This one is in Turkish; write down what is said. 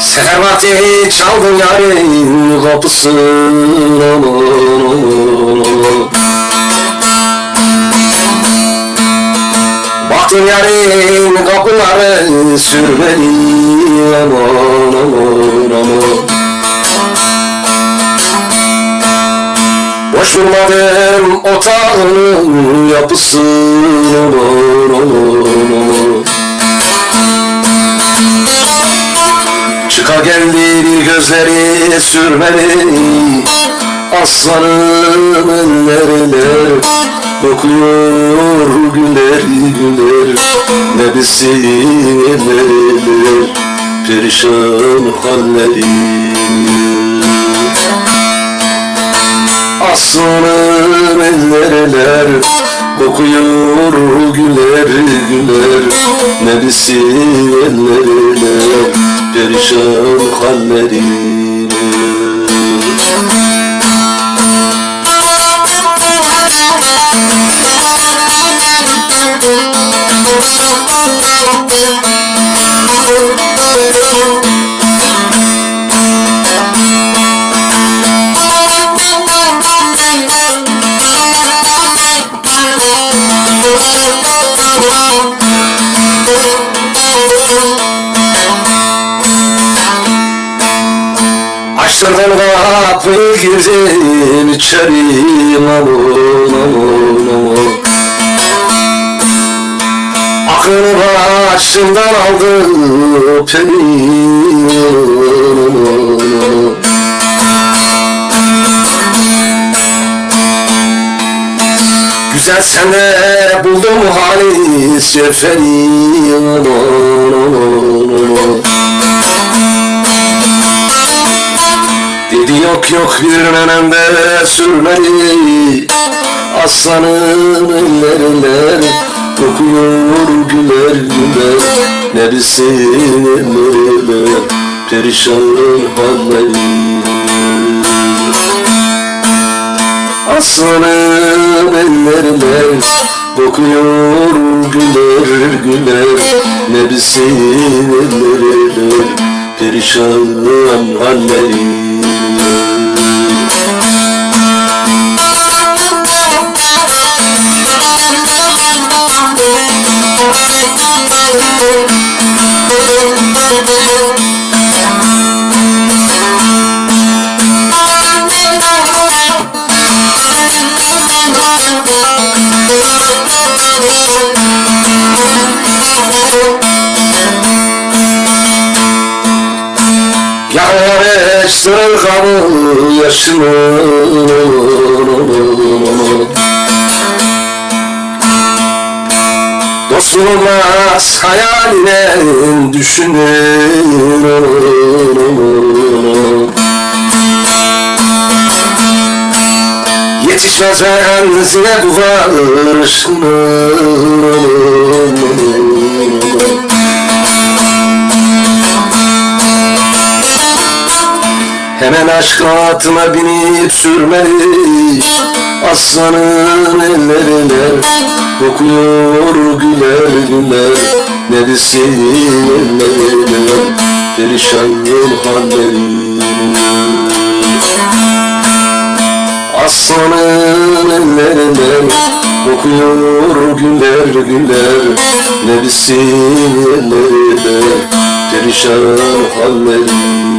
Seher vakti çaldım yarın kapısını. Baktım yarın kapıları sürmeli. aman aman aman Durmadım otağının aman aman Çıka geldi bir gözleri sürmeli Aslanım ellerine Dokuyor güller güller Ne bilsin ellerine Perişan hallerim Aslanım ellerler Kokuyor güler güler. Ne bilsin ellerler Perişan hallerim Açtırdım kapıyı girdim içeri aman aman aman Aklını başımdan aldı aman Güzel sende buldum halis ceferi yok yok bir nenemde sürmeli. Aslanın ellerinden Kokuyor güler güler. Ne bilsin ellerine Perişan hallerim Aslanın ellerine Kokuyor güler güler. Ne bilsin ellerine Perişan hallerim Yağıştır kanı yaşını Dost olmaz hayaline düşünür. Yetişmez menzile duvar ışını Hemen aşk atına binip sürmeli Aslanın ellerine Kokuyor güler güler. Ne bilsin ellerine Perişan hallerim Aslanın ellerine Kokuyor güler güler. Ne bilsin ellerine Perişan hallerim